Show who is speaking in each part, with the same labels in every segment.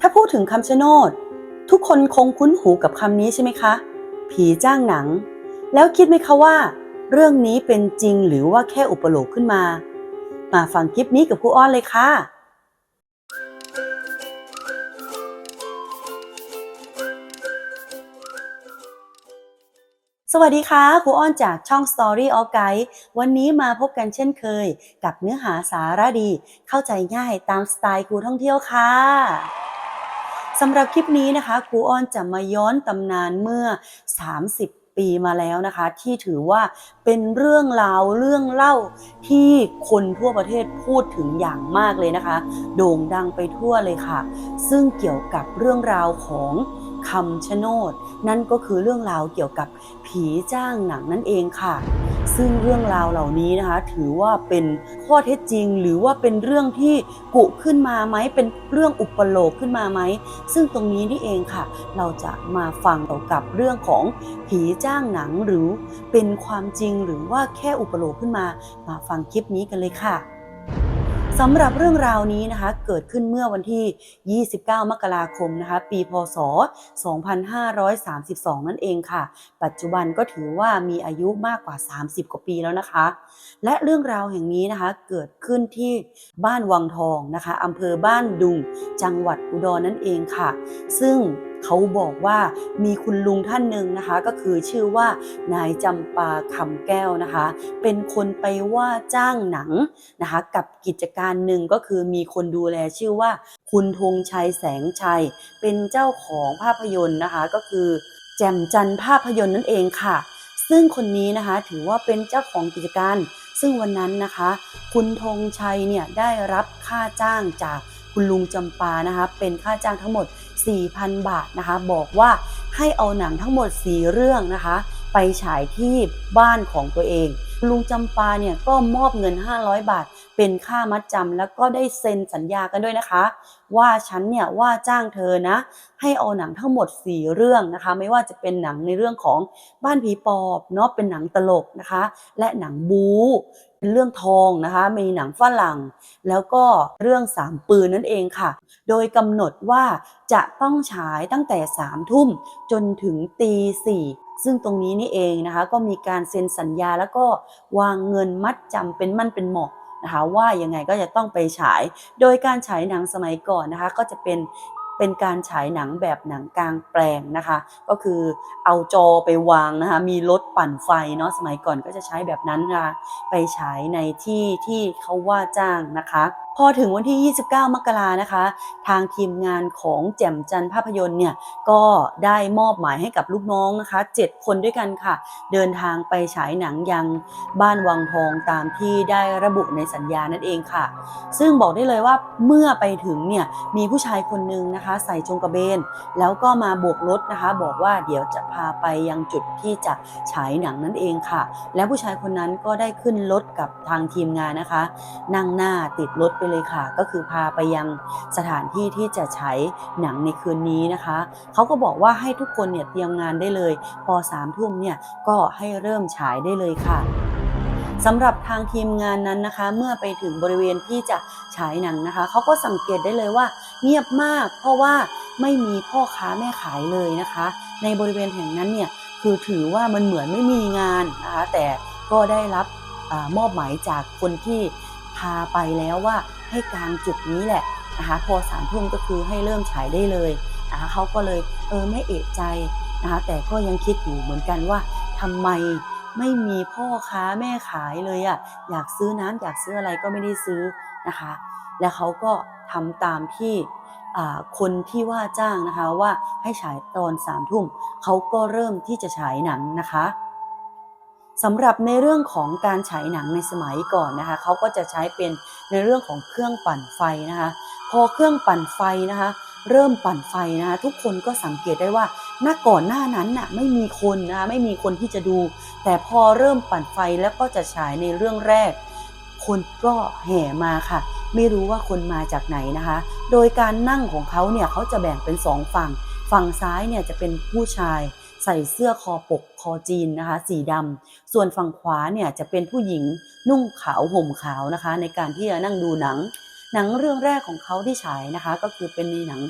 Speaker 1: ถ้าพูดถึงคำชะโนด ทุกคนคงคุ้นหูกับคำนี้ใช่ไหมคะ ผีจ้างหนัง แล้วคิดไหมคะว่า เรื่องนี้เป็นจริงหรือว่าแค่อุปโลกขึ้นมา มาฟังคลิปนี้กับครูอ้อนเลยค่ะสวัสดีค่ะครูอ้อนจากช่อง Story of Guide วันนี้มาพบกันเช่นเคย กับเนื้อหาสาระดี เข้าใจง่ายตามสไตล์ครูท่องเที่ยวค่ะ สำหรับคลิปนี้นะคะครูอ้อนจะมาย้อนตำนานเมื่อ 30 ปีมาแล้วนะคะ ที่ถือว่าเป็นเรื่องราวเรื่องเล่าที่คนทั่วประเทศพูดถึงอย่างมากเลยนะคะ โด่งดังไปทั่วเลยค่ะ ซึ่งเกี่ยวกับเรื่องราวของคำชะโนด นั่นก็คือเรื่องราวเกี่ยวกับผีจ้างหนังนั่นเองค่ะ ซึ่งเรื่องราวเหล่านี้นะคะ ถือว่าเป็นข้อเท็จจริง หรือว่าเป็นเรื่องที่กุขึ้นมาไหมเป็นเรื่องอุปโลกขึ้นมาไหมซึ่งตรงนี้นี่เองค่ะ เราจะมาฟังเกี่ยวกับเรื่องของผีจ้างหนังหรือเป็นความจริงหรือว่าแค่อุปโลกขึ้นมา มาฟังคลิปนี้กันเลยค่ะ สำหรับเรื่องราวนี้นะคะเกิดขึ้นเมื่อวันที่ 29 มกราคมนะคะปีพศ 2532 นั่นเองค่ะ ปัจจุบันก็ถือว่ามีอายุมากกว่า 30 กว่าปีแล้วนะคะ และเรื่องราวแห่งนี้นะคะเกิดขึ้นที่บ้านวังทองนะคะอำเภอบ้านดุง จังหวัดอุดรนั่นเองค่ะ ซึ่ง เขาบอกว่ามีคุณลุงท่านหนึ่งนะคะ ก็คือชื่อว่านายจำปาคำแก้วนะคะ เป็นคนไปว่าจ้างหนังนะคะ กับกิจการหนึ่งก็คือมีคนดูแลชื่อว่า คุณธงชัยแสงชัย เป็นเจ้าของภาพยนตร์นะคะ ก็คือ แจ่มจันภาพยนตร์นั่นเองค่ะ ซึ่งคนนี้นะคะถือว่าเป็นเจ้าของกิจการ ซึ่งวันนั้นนะคะ คุณธงชัยเนี่ยได้รับค่าจ้างจาก คุณลุงจำปานะคะ เป็นค่าจ้างทั้งหมด 4,000 บาทนะคะ บอกว่าให้เอาหนังทั้งหมด 4 เรื่องนะคะ ไปฉายที่บ้านของตัวเองลุงจำปาเนี่ยก็มอบเงิน 500 บาท เป็นค่ามัดจำแล้วก็ได้เซ็นสัญญากันด้วยนะคะ ว่าฉันเนี่ยว่าจ้างเธอนะ ให้เอาหนังทั้งหมด 4 เรื่องนะคะ ไม่ว่าจะเป็นหนังในเรื่องของบ้านผีปอบเนาะเป็นหนังตลกนะคะ และหนังบู เป็นเรื่องทองนะคะ มีหนังฝรั่ง แล้วก็เรื่องสามปืนนั่นเองค่ะ โดยกำหนดว่าจะต้องฉายตั้งแต่3ามทุ่มจนถึงตีสี่ซึ่งตรงนี้นี่เองนะคะก็มีการเซ็นสัญญาแล้วก็วางเงินมัดจำเป็นมั่นเป็นเหมาะนะคะว่ายังไงก็จะต้องไปฉาย โดยการฉายหนังสมัยก่อนนะคะ ก็จะเป็น เป็นการฉายหนังแบบหนังกลางแปลงนะคะ ก็คือเอาจอไปวางนะคะ มีรถปั่นไฟเนาะสมัยก่อนก็จะใช้แบบนั้นนะคะไปฉายในที่ที่เขาว่าจ้างนะคะ พอถึงวันที่ 29 มกรานะคะ ทางทีมงานของแจ่มจันทร์ภาพยนตร์เนี่ยก็ได้มอบหมายให้กับลูกน้องนะคะ 7 คนด้วยกันค่ะ เดินทางไปฉายหนังยังบ้านวังทองตามที่ได้ระบุในสัญญานั่นเองค่ะ ซึ่งบอกได้เลยว่าเมื่อไปถึงเนี่ยมีผู้ชายคนหนึ่งนะคะ ใส่จงกระเบน แล้วก็มาโบกรถนะคะ บอกว่าเดี๋ยวจะพาไปยังจุดที่จะฉายหนังนั่นเองค่ะ และผู้ชายคนนั้นก็ได้ขึ้นรถกับทางทีมงานนะคะ นั่งหน้าติดรถไปเลยค่ะ ก็คือพาไปยังสถานที่ที่จะฉายหนังในคืนนี้นะคะเขาก็บอกว่าให้ทุกคนเนี่ยเตรียมงานได้เลย พอสามทุ่มเนี่ยก็ให้เริ่มฉายได้เลยค่ะสำหรับทางทีมงานนั้นนะคะ เมื่อไปถึงบริเวณที่จะฉายหนังนะคะเขาก็สังเกตได้เลยว่า เงียบมาก เพราะว่าไม่มีพ่อค้าแม่ขายเลยนะคะ ในบริเวณแห่งนั้นเนี่ยคือถือว่ามันเหมือนไม่มีงานนะคะแต่ก็ได้รับอมอบหมายจากคนที่ พาไปแล้วว่าให้กลางจุดนี้แหละนะคะพอสามทุ่มก็คือให้เริ่มฉายได้เลยนะคะเขาก็เลยเออไม่เอะใจนะคะแต่ก็ยังคิดอยู่เหมือนกันว่าทำไมไม่มีพ่อค้าแม่ขายเลยอะ่ะอยากซื้อน้ำอยากซื้ออะไรก็ไม่ได้ซื้อนะคะ แล้วเขาก็ทำตามที่คนที่ว่าจ้างนะคะว่าให้ฉายตอนสามทุ่มเขาก็เริ่มที่จะฉายหนังนะคะ สำหรับในเรื่องของการฉายหนังในสมัยก่อนนะคะเขาก็จะใช้เป็นในเรื่องของเครื่องปั่นไฟนะคะพอเครื่องปั่นไฟนะคะเริ่มปั่นไฟนะคะทุกคนก็สังเกตได้ว่าหน้าก่อนหน้านั้นน่ะไม่มีคนนะคะไม่มีคนที่จะดู แต่พอเริ่มปั่นไฟแล้วก็จะฉายในเรื่องแรก คนก็แห่มาค่ะ ไม่รู้ว่าคนมาจากไหนนะคะ โดยการนั่งของเขาเนี่ยเขาจะแบ่งเป็นสองฝั่ง ฝั่งซ้ายเนี่ยจะเป็นผู้ชาย ใส่เสื้อคอปกคอจีนนะคะ สีดำส่วนฝั่งขวาเนี่ยจะเป็นผู้หญิงนุ่งขาวห่มขาวนะคะ ในการที่จะนั่งดูหนัง หนังเรื่องแรกของเขาที่ฉายนะคะ ก็คือเป็นในหนัง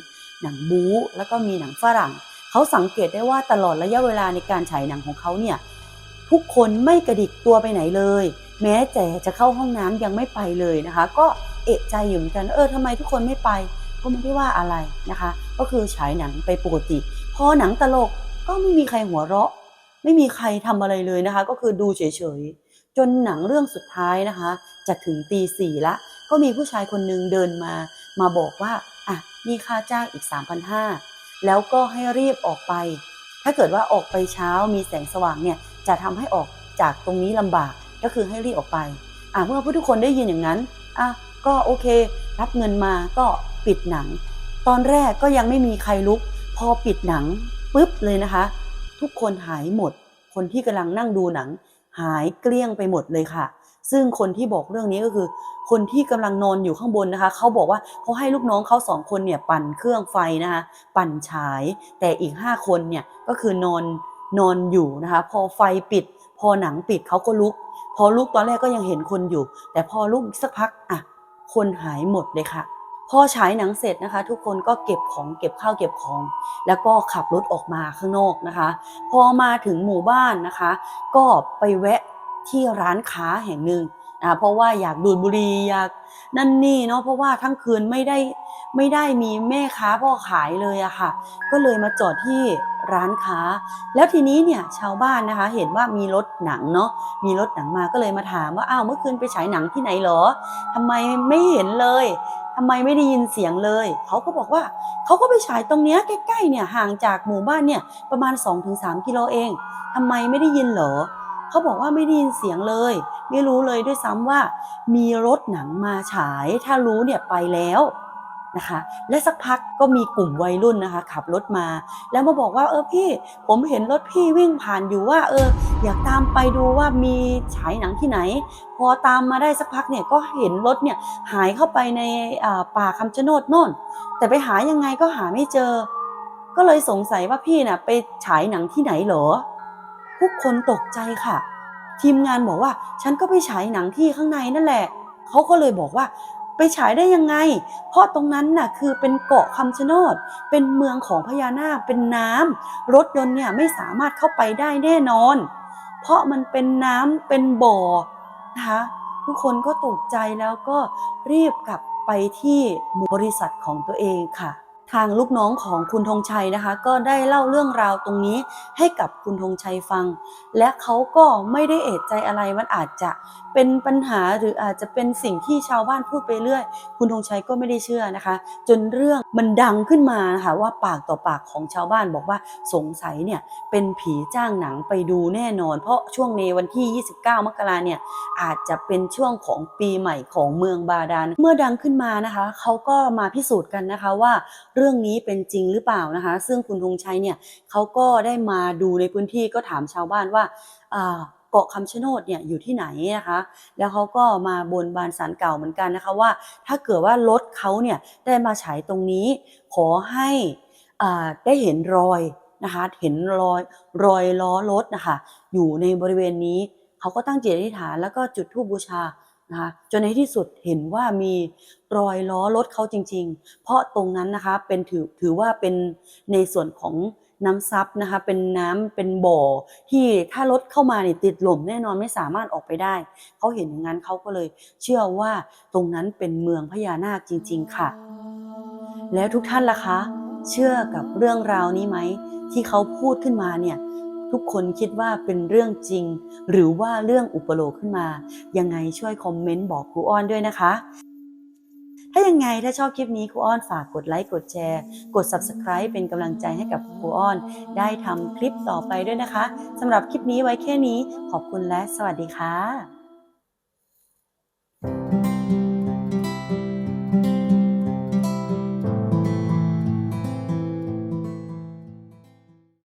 Speaker 1: หนังบู๊แล้วก็มีหนังฝรั่ง เขาสังเกตได้ว่าตลอดระยะเวลาในการฉายหนังของเขาเนี่ยทุกคนไม่กระดิกตัวไปไหนเลย แม้แต่จะเข้าห้องน้ำยังไม่ไปเลยนะคะ ก็เอะใจอยู่เหมือนกันเออทำไมทุกคนไม่ไปก็ไม่ได้ว่าอะไรนะคะ ก็คือฉายหนังไปปกติ พอหนังตลก ก็ไม่มีใครหัวเราะ ไม่มีใครทำอะไรเลยนะคะ ก็คือดูเฉยๆ จนหนังเรื่องสุดท้ายนะคะ จะถึงตีสี่ละ ก็มีผู้ชายคนหนึ่งเดินมา มาบอกว่าอะมีค่าจ้างอีก 3,500 แล้วก็ให้รีบออกไป ถ้าเกิดว่าออกไปเช้ามีแสงสว่างเนี่ยจะทำให้ออกจากตรงนี้ลำบากก็คือให้รีบออกไปอะเมื่อผู้ทุกคนได้ยินอย่างนั้นอะก็โอเค รับเงินมาก็ปิดหนัง ตอนแรกก็ยังไม่มีใครลุก พอปิดหนัง ปุ๊บเลยนะคะ ทุกคนหายหมด คนที่กำลังนั่งดูหนัง หายเกลี้ยงไปหมดเลยค่ะ ซึ่งคนที่บอกเรื่องนี้ก็คือ คนที่กำลังนอนอยู่ข้างบนนะคะเขาบอกว่าเขาให้ลูกน้องเขาสองคนเนี่ยปั่นเครื่องไฟนะคะปั่นฉาย แต่อีกห้าคนเนี่ยก็คือนอนนอนอยู่นะคะ พอไฟปิด พอหนังปิดเขาก็ลุก พอลุกตอนแรกก็ยังเห็นคนอยู่ แต่พอลุกอีกสักพักอะคนหายหมดเลยค่ะ พอฉายหนังเสร็จนะคะ ทุกคนก็เก็บของเก็บข้าวเก็บของ แล้วก็ขับรถออกมาข้างนอกนะคะ พอมาถึงหมู่บ้านนะคะ ก็ไปแวะที่ร้านค้าแห่งหนึ่งอ่าเพราะว่าอยากดูดบุหรี่อยากนั่นนี่เนาะเพราะว่าทั้งคืนไม่ได้ไม่ได้มีแม่ค้าพ่อขายเลยอะค่ะ ก็เลยมาจอดที่ร้านค้า แล้วทีนี้เนี่ยชาวบ้านนะคะ เห็นว่ามีรถหนังเนาะมีรถหนังมาก็เลยมาถามว่าอ้าวเมื่อคืนไปฉายหนังที่ไหนเหรอทำไมไม่เห็นเลย ทำไมไม่ได้ยินเสียงเลย เขาก็บอกว่าเขาก็ไปฉายตรงเนี้ยใกล้ๆเนี่ยห่างจากหมู่บ้านเนี่ยประมาณ 2-3 กิโลเองทำไมไม่ได้ยินเหรอเขาบอกว่าไม่ได้ยินเสียงเลย ไม่รู้เลยด้วยซ้ำว่า มีรถหนังมาฉาย ถ้ารู้เนี่ยไปแล้ว นะคะ และสักพักก็มีกลุ่มวัยรุ่นนะคะ ขับรถมา แล้วมาบอกว่าเออพี่ผมเห็นรถพี่วิ่งผ่านอยู่ว่าเอออยากตามไปดูว่ามีฉายหนังที่ไหน พอตามมาได้สักพักเนี่ยก็เห็นรถเนี่ยหายเข้าไปในป่าคำชะโนดโน่น แต่ไปหายังไงก็หาไม่เจอ ก็เลยสงสัยว่าพี่น่ะไปฉายหนังที่ไหนเหรอทุกคนตกใจค่ะ ทีมงานบอกว่าฉันก็ไปฉายหนังที่ข้างในนั่นแหละเขาก็เลยบอกว่า ไปฉายได้ยังไง เพราะตรงนั้นน่ะคือเป็นเกาะคำชะโนด เป็นเมืองของพญานาค เป็นน้ำรถยนต์เนี่ยไม่สามารถเข้าไปได้แน่นอน เพราะมันเป็นน้ำเป็นบ่อนะคะทุกคนก็ตกใจแล้วก็รีบกลับไปที่บริษัทของตัวเองค่ะ ทางลูกน้องของคุณธงชัยนะคะ ก็ได้เล่าเรื่องราวตรงนี้ให้กับคุณธงชัยฟัง และเขาก็ไม่ได้เอะใจอะไรมันอาจจะเป็นปัญหาหรืออาจจะเป็นสิ่งที่ชาวบ้านพูดไปเรื่อย คุณธงชัยก็ไม่ได้เชื่อนะคะ จนเรื่องมันดังขึ้นมานะคะว่าปากต่อปากของชาวบ้านบอกว่าสงสัยเนี่ยเป็นผีจ้างหนังไปดูแน่นอน เพราะช่วงในวันที่ 29 มกราเนี่ยอาจจะเป็นช่วงของปีใหม่ของเมืองบาดาลเมื่อดังขึ้นมานะคะเขาก็มาพิสูจน์กันนะคะว่าเรื่องนี้เป็นจริงหรือเปล่านะคะ ซึ่งคุณธงชัยเนี่ยเขาก็ได้มาดูในพื้นที่ก็ถามชาวบ้านว่าเกาะคำชะโนดเนี่ยอยู่ที่ไหนนะคะ แล้วเขาก็มาบนบานสารเก่าเหมือนกันนะคะว่า ถ้าเกิดว่ารถเขาเนี่ยได้มาฉายตรงนี้ ขอให้ได้เห็นรอยนะคะเห็นรอยรอยล้อรถนะคะอยู่ในบริเวณนี้เขาก็ตั้งจิตอธิษฐานแล้วก็จุดธูปบูชา นะคะจนในที่สุดเห็นว่ามีรอยล้อรถเขาจริง ๆ เพราะตรงนั้นนะคะเป็นถือถือว่าเป็นในส่วนของน้ำซับนะคะเป็นน้ำเป็นบ่อ ที่ถ้ารถเข้ามาเนี่ยติดหล่มแน่นอนไม่สามารถออกไปได้ เขาเห็นอย่างนั้นเขาก็เลยเชื่อว่าตรงนั้นเป็นเมืองพญานาคจริง ๆ ค่ะ แล้วทุกท่านล่ะคะ เชื่อกับเรื่องราวนี้ไหมที่เขาพูดขึ้นมาเนี่ย ทุกคนคิดว่าเป็นเรื่องจริง หรือว่าเรื่องอุปโลกขึ้นมา ยังไงช่วยคอมเมนต์บอกครูอ้อนด้วยนะคะ ถ้ายังไงถ้าชอบคลิปนี้ครูอ้อนฝากกดไลค์กดแชร์ กด subscribe เป็นกำลังใจให้กับครูอ้อน ได้ทำคลิปต่อไปด้วยนะคะสำหรับคลิปนี้ไว้แค่นี้ขอบคุณและสวัสดีค่ะ